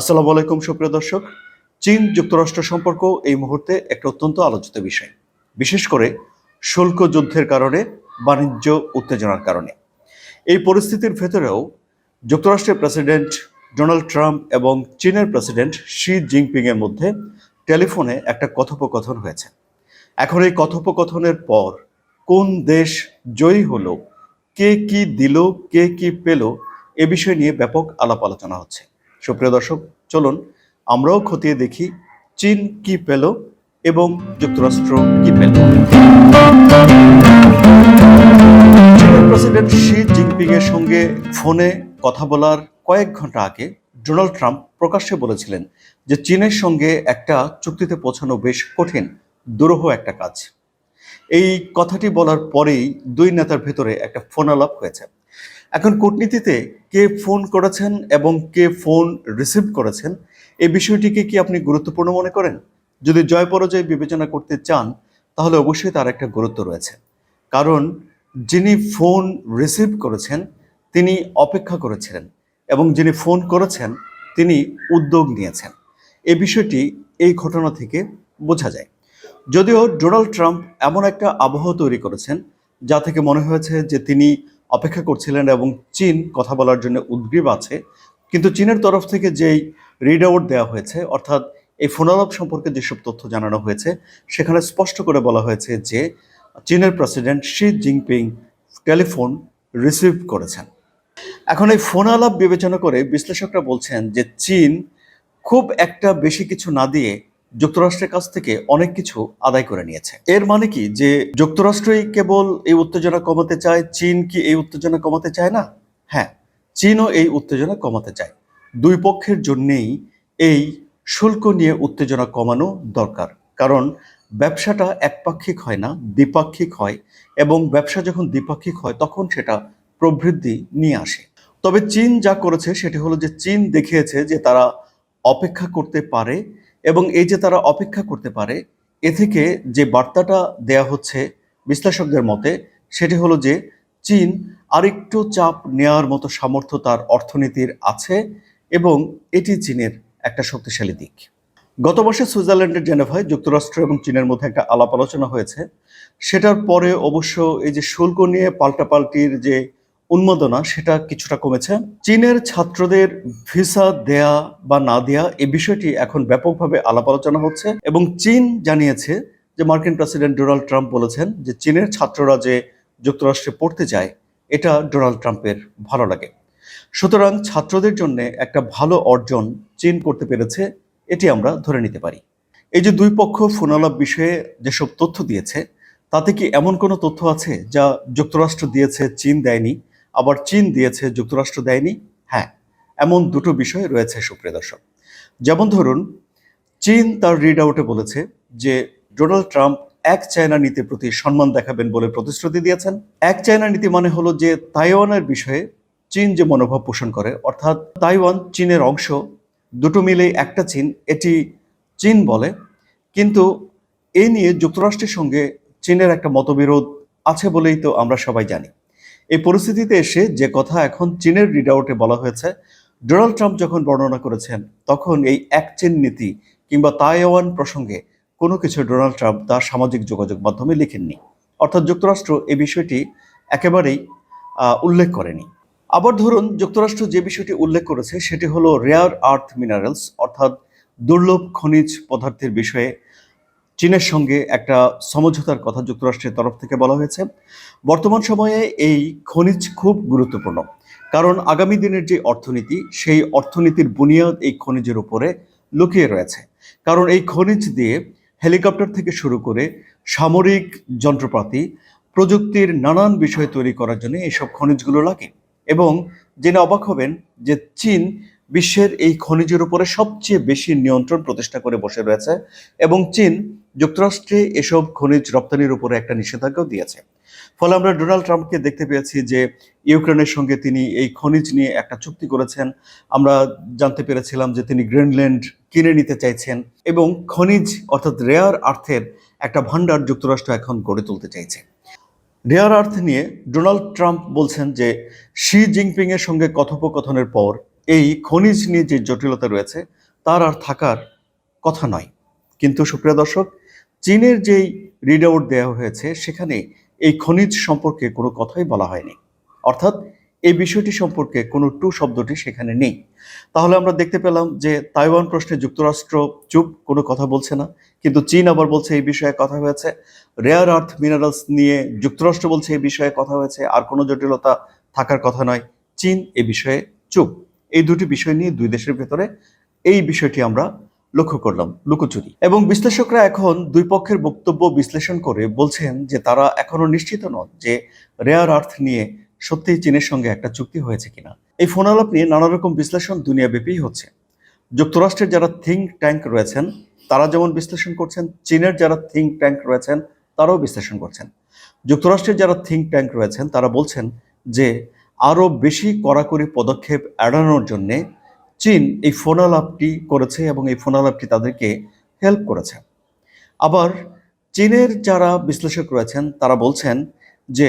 আসসালামু আলাইকুম, সুপ্রিয় দর্শক। চীন যুক্তরাষ্ট্র সম্পর্ক এই মুহূর্তে একটা অত্যন্ত আলোচিত বিষয়। বিশেষ করে শুল্ক যুদ্ধের কারণে, বাণিজ্য উত্তেজনার কারণে। এই পরিস্থিতির ভেতরেও যুক্তরাষ্ট্রের প্রেসিডেন্ট ডোনাল্ড ট্রাম্প এবং চীনের প্রেসিডেন্ট শি জিনপিং এর মধ্যে টেলিফোনে একটা কথোপকথন হয়েছে। এখন এই কথোপকথনের পর কোন দেশ জয়ী হলো, কে কি দিল, কে কি পেল, এ বিষয় নিয়ে ব্যাপক আলাপ আলোচনা হচ্ছে। সুপ্রিয় দর্শক, চলুন আমরাও খতিয়ে দেখি চীন কি পেল এবং যুক্তরাষ্ট্র কি পেল। চীনের প্রেসিডেন্ট শি জিনপিং এর সঙ্গে ফোনে কথা বলার কয়েক ঘণ্টা আগে ডোনাল্ড ট্রাম্প প্রকাশ্যে বলেছিলেন যে চীনের সঙ্গে একটা চুক্তিতে পৌঁছানো বেশ কঠিন, দুরূহ একটা কাজ। এই কথাটি বলার পরেই দুই নেতার ভেতরে একটা ফোন আলাপ হয়েছে। এখন কূটনীতিতে কে ফোন করেছেন এবং কে ফোন রিসিভ করেছেন, এই বিষয়টিকে কি আপনি গুরুত্বপূর্ণ মনে করেন? যদি জয় পরাজয় বিবেচনা করতে চান, তাহলে অবশ্যই তার একটা গুরুত্ব রয়েছে। কারণ যিনি ফোন রিসিভ করেছেন, তিনি অপেক্ষা করেছিলেন এবং যিনি ফোন করেছেন, তিনি উদ্যোগ নিয়েছেন। এ বিষয়টি এই ঘটনা থেকে বোঝা যায়। যদিও ডোনাল্ড ট্রাম্প এমন একটা আবহাওয়া তৈরি করেছেন, যা থেকে মনে হয়েছে যে তিনি অপেক্ষা করছিলেন এবং চীন কথা বলার জন্য উদ্গ্রীব আছে। কিন্তু চীনের তরফ থেকে যেই রিড আউট দেওয়া হয়েছে, অর্থাৎ এই ফোনালাপ সম্পর্কে যেসব তথ্য জানানো হয়েছে, সেখানে স্পষ্ট করে বলা হয়েছে যে চীনের president Xi Jinping telephone receive করেছেন। এখন এই ফোন আলাপ বিবেচনা করে বিশ্লেষকরা বলছেন যে চীন খুব একটা বেশি কিছু না দিয়ে যুক্তরাষ্ট্রের কাছ থেকে অনেক কিছু আদায় করে নিয়েছে। এর মানে কি? যে যুক্তরাষ্ট্রই কেবল এই উত্তেজনা কমাতে চায়, চীন কি এই উত্তেজনা কমাতে চায় না? হ্যাঁ চীনও এই উত্তেজনা কমাতে চায়। দুই পক্ষের জন্যেই এই শুল্ক নিয়ে উত্তেজনা কমানো দরকার। কারণ ব্যবসাটা একপাক্ষিক হয় না, দ্বিপাক্ষিক হয় এবং ব্যবসা যখন দ্বিপাক্ষিক হয়, তখন সেটা প্রবৃদ্ধি নিয়ে আসে। তবে চীন যা করেছে, সেটি হলো যে চীন দেখিয়েছে যে তারা অপেক্ষা করতে পারে এবং এই যে তারা অপেক্ষা করতে পারে, এ থেকে যে বার্তাটা দেয়া হচ্ছে বিশ্লেষকদের মতে, সেটি হলো যে চীন আরেকটু চাপ নেওয়ার মতো সামর্থ্য তার অর্থনীতির আছে এবং এটি চীনের একটা শক্তিশালী দিক। গত মাসে সুইজারল্যান্ডের জেনেভায় যুক্তরাষ্ট্র এবং চীনের মধ্যে একটা আলাপ আলোচনা হয়েছে। সেটার পরে অবশ্য এই যে শুল্ক নিয়ে পাল্টাপাল্টির যে উন্মাদনা, সেটা কিছুটা কমেছে। চীনের ছাত্রদের ভিসা দেয়া বা না দেয়া এই বিষয়টি এখন ব্যাপকভাবে আলাপ আলোচনা হচ্ছে এবং চীন জানিয়েছে যে মার্কিন প্রেসিডেন্ট ডোনাল্ড ট্রাম্প বলেছেন যে চীনের ছাত্ররা যে যুক্তরাষ্ট্রে পড়তে যায়, এটা ডোনাল্ড ট্রাম্পের ভালো লাগে। সুতরাং ছাত্রদের জন্য একটা ভালো অর্জন চীন করতে পেরেছে, এটি আমরা ধরে নিতে পারি। এই যে দুই পক্ষ ফোনালাপ বিষয়ে যেসব তথ্য দিয়েছে, তাতে কি এমন কোনো তথ্য আছে যা যুক্তরাষ্ট্র দিয়েছে, চীন দেয়নি? আবার চীন দিয়েছে, যুক্তরাষ্ট্র দেয়নি। হ্যাঁ এমন দুটো বিষয় রয়েছে সুপ্রিয় দর্শক। যেমন ধরুন, চীন তার রিড আউটে বলেছে যে ডোনাল্ড ট্রাম্প এক চায়না নীতির প্রতি সম্মান দেখাবেন বলে প্রতিশ্রুতি দিয়েছেন। এক চায়না নীতি মানে হলো যে তাইওয়ানের বিষয়ে চীন যে মনোভাব পোষণ করে, অর্থাৎ তাইওয়ান চীনের অংশ, দুটো মিলেই একটা চীন, এটি চীন বলে। কিন্তু এই নিয়ে যুক্তরাষ্ট্রের সঙ্গে চীনের একটা মতবিরোধ আছে বলেই তো আমরা সবাই জানি। এই পরিস্থিতিতে এসে যে কথা এখন চীনের রিড আউটে বলা হয়েছে, ডোনাল্ড ট্রাম্প যখন বর্ণনা করেছেন, তখন এই এক চীন নীতি কিংবা তাইওয়ান প্রসঙ্গে কোনো কিছু ডোনাল্ড ট্রাম্প তার সামাজিক যোগাযোগ মাধ্যমে লিখেননি। অর্থাৎ যুক্তরাষ্ট্র এই বিষয়টি একেবারেই উল্লেখ করেনি। আবার ধরুন, যুক্তরাষ্ট্র যে বিষয়টি উল্লেখ করেছে, সেটি হলো রেয়ার আর্থ মিনারেলস অর্থাৎ দুর্লভ খনিজ পদার্থের বিষয়ে চীনের সঙ্গে একটা সমঝোতার কথা যুক্তরাষ্ট্রের তরফ থেকে বলা হয়েছে। বর্তমান সময়ে এই খনিজ খুব গুরুত্বপূর্ণ, কারণ আগামী দিনের যে অর্থনীতি, সেই অর্থনীতির বুনিয়াদ এই খনিজের উপরে লুকিয়ে রয়েছে। কারণ এই খনিজ দিয়ে হেলিকপ্টার থেকে শুরু করে সামরিক যন্ত্রপাতি, প্রযুক্তির নানান বিষয় তৈরি করার জন্য এইসব খনিজগুলো লাগে। এবং জেনে অবাক হবেন যে চীন বিশ্বের এই খনিজের উপরে সবচেয়ে বেশি নিয়ন্ত্রণ প্রতিষ্ঠা করে বসে রয়েছে এবং চীন যুক্তরাষ্ট্রে এসব খনিজ রপ্তানির উপরে একটা নিষেধাজ্ঞাও দিয়েছে। ফলে আমরা ডোনাল্ড ট্রাম্পকে দেখতে পেয়েছি যে ইউক্রেনের সঙ্গে তিনি এই খনিজ নিয়ে একটা চুক্তি করেছেন। আমরা জানতে পেরেছিলাম যে তিনি গ্রিনল্যান্ড কিনে নিতে চাইছেন এবং খনিজ অর্থাৎ রেয়ার আর্থের একটা ভান্ডার যুক্তরাষ্ট্র এখন গড়ে তুলতে চাইছে। রেয়ার আর্থ নিয়ে ডোনাল্ড ট্রাম্প বলছেন যে শি জিনপিং এর সঙ্গে কথোপকথনের পর এই খনিজ নিয়ে যে জটিলতা রয়েছে, তার আর থাকার কথা নয়। কিন্তু সুপ্রিয় দর্শক, চীনের যেই রিড আউট দেওয়া হয়েছে, সেখানে এই খনিজ সম্পর্কে কোনো কথাই বলা হয়নি। অর্থাৎ এই বিষয়টি সম্পর্কে কোনো টু শব্দটি সেখানে নেই। তাহলে আমরা দেখতে পেলাম যে তাইওয়ান প্রশ্নে যুক্তরাষ্ট্র চুপ, কোনো কথা বলছে না। কিন্তু চীন আবার বলছে এই বিষয়ে কথা হয়েছে। রেয়ার আর্থ মিনারেলস নিয়ে যুক্তরাষ্ট্র বলছে এই বিষয়ে কথা হয়েছে। আর কোনো জটিলতা থাকার কথা নয়। চীন এ বিষয়ে চুপ। এই দুটি বিষয় নিয়ে দুই দেশের ভেতরে এই বিষয়টি আমরা লক্ষ্য করলাম, লুকোচুরি। এবং বিশ্লেষকরা এখন দুই পক্ষের বক্তব্য বিশ্লেষণ করে বলছেন যে তারা এখনও নিশ্চিত নন যে রেয়ার আর্থ নিয়ে সত্যিই চীনের সঙ্গে একটা চুক্তি হয়েছে কিনা। এই ফোন আলাপ নিয়ে নানা রকম বিশ্লেষণ দুনিয়াব্যাপী হচ্ছে। যুক্তরাষ্ট্রের যারা থিঙ্ক ট্যাঙ্ক রয়েছেন, তারা যেমন বিশ্লেষণ করছেন, চীনের যারা থিঙ্ক ট্যাঙ্ক রয়েছেন, তারাও বিশ্লেষণ করছেন। যুক্তরাষ্ট্রের যারা থিঙ্ক ট্যাঙ্ক রয়েছেন, তারা বলছেন যে আরও বেশি কড়াকড়ি পদক্ষেপ এড়ানোর জন্যে চীন এই ফোন আলাপটি করেছে এবং এই ফোন আলাপটি তাদেরকে হেল্প করেছে। আবার চীনের যারা বিশ্লেষক রয়েছেন, তারা বলছেন যে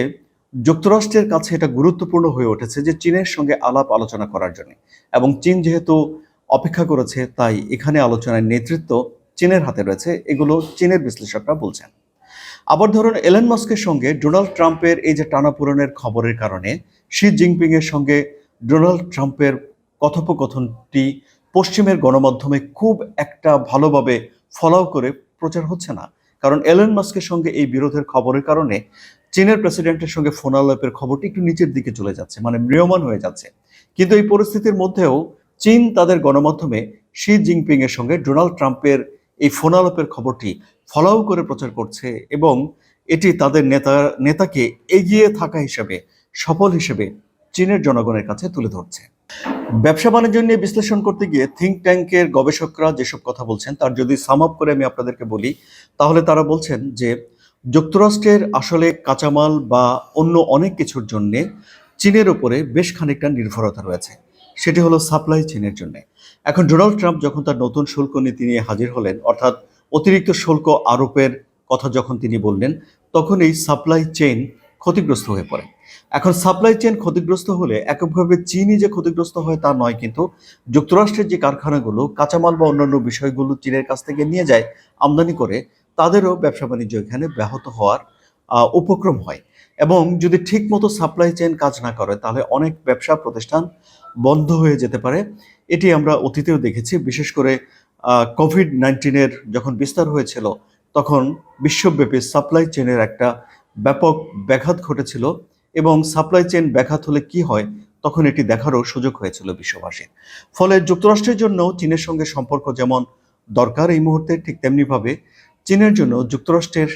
যুক্তরাষ্ট্রের কাছে এটা গুরুত্বপূর্ণ হয়ে উঠেছে যে চীনের সঙ্গে আলাপ আলোচনা করার জন্য। এবং চীন যেহেতু অপেক্ষা করেছে, তাই এখানে আলোচনার নেতৃত্ব চীনের হাতে রয়েছে, এগুলো চীনের বিশ্লেষকরা বলছেন। আবার ধরুন এলেন মাস্কের সঙ্গে ডোনাল্ড ট্রাম্পের এই যে টানাপোড়েনের খবরের কারণে শি জিনপিং এর সঙ্গে ডোনাল্ড ট্রাম্পের কথোপকথনটি পশ্চিমের গণমাধ্যমে খুব একটা ভালোভাবে ফলো করে প্রচার হচ্ছে না। কারণ এলেন মাস্কের সঙ্গে এই বিরোধের খবরের কারণে চীনের প্রেসিডেন্টের সঙ্গে ফোন আলাপের খবরটি একটু নিচের দিকে চলে যাচ্ছে মানে ম্রিয়মান হয়ে যাচ্ছে। কিন্তু এই পরিস্থিতির মধ্যেও চীন তাদের গণমাধ্যমে শি জিনপিং এর সঙ্গে ডোনাল্ড ট্রাম্পের এই ফোন আলাপের খবরটি ফলো করে প্রচার করছে এবং এটি তাদের নেতা, নেতাকে এগিয়ে থাকা হিসেবে, সফল হিসেবে চীনের জনগণের কাছে তুলে ধরছে। ব্যবসা বাণিজ্য নিয়ে বিশ্লেষণ করতে গিয়ে থিঙ্ক ট্যাঙ্কের গবেষকরা যেসব কথা বলছেন, তার যদি সাম আপ করে আমি আপনাদেরকে বলি, তাহলে তারা বলছেন যে, যুক্তরাষ্ট্রের আসলে কাঁচামাল বা অন্য অনেক কিছুর জন্য চীনের ওপরে বেশ খানিকটা নির্ভরতা রয়েছে। সেটি হলো সাপ্লাই চেনের জন্য। এখন ডোনাল্ড ট্রাম্প যখন তার নতুন শুল্ক নীতি নিয়ে হাজির হলেন, অর্থাৎ অতিরিক্ত শুল্ক আরোপের কথা যখন তিনি বললেন, তখন এই সাপ্লাই চেইন ক্ষতিগ্রস্ত হয়ে পড়ে। এখন সাপ্লাই চেইন ক্ষতিগ্রস্ত হলে এককভাবে চীনই যে ক্ষতিগ্রস্ত হয় তা নয়, কিন্তু যুক্তরাষ্ট্রের যে কারখানাগুলো, কাঁচামাল বা অন্যান্য বিষয়গুলো চীনের কাছ থেকে নিয়ে যায় আমদানি করে, তাদেরও ব্যবসা বাণিজ্য এখানে ব্যাহত হওয়ার উপক্রম হয়। এবং যদি ঠিক মতো সাপ্লাই চেইন কাজ না করে, তাহলে অনেক ব্যবসা প্রতিষ্ঠান বন্ধ হয়ে যেতে পারে। এটি আমরা অতীতেও দেখেছি, বিশেষ করে কোভিড নাইন্টিনের যখন বিস্তার হয়েছিল, তখন বিশ্বব্যাপী সাপ্লাই চেনের একটা ব্যাপক ব্যাঘাত ঘটেছিল এবং সাপ্লাই চেন ব্যাঘাত হলে কি হয়, তখন এটি দেখারও সুযোগ হয়েছিল বিশ্ববাসীর ফলে যুক্তরাষ্ট্রের জন্য চীনের সঙ্গে সম্পর্ক যেমন দরকার এই মুহূর্তে, ঠিক তেমনিভাবে চীনের জন্য যুক্তরাষ্ট্রের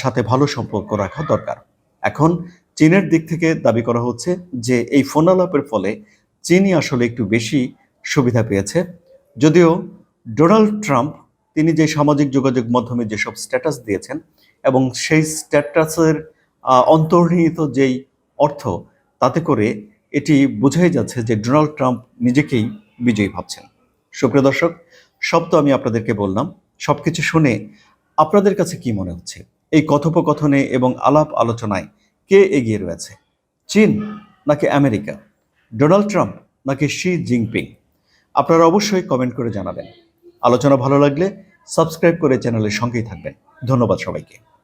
সাথে ভালো সম্পর্ক রাখা দরকার। এখন চীনের দিক থেকে দাবি করা হচ্ছে যে, এই ফোন আলাপের ফলে চীনই আসলে একটু বেশি সুবিধা পেয়েছে। যদিও ডোনাল্ড ট্রাম্প, তিনি যে সামাজিক যোগাযোগ মাধ্যমে যেসব স্ট্যাটাস দিয়েছেন এবং সেই স্ট্যাটাসের অন্তর্নিহিত যেই অর্থ, তাতে করে এটি বোঝাই যাচ্ছে যে ডোনাল্ড ট্রাম্প নিজেকেই বিজয়ী ভাবছেন। সুপ্রিয় দর্শক, সব তো আমি আপনাদেরকে বললাম সব কিছু শুনে আপনাদের কাছে কি মনে হচ্ছে? এই কথোপকথনে এবং আলাপ আলোচনায় কে এগিয়ে রয়েছে? চীন নাকি আমেরিকা? ডোনাল্ড ট্রাম্প নাকি শি জিনপিং? আপনারা অবশ্যই কমেন্ট করে জানাবেন। আলোচনা ভালো লাগলে সাবস্ক্রাইব করে চ্যানেলের সঙ্গেই থাকবেন। ধন্যবাদ সবাইকে।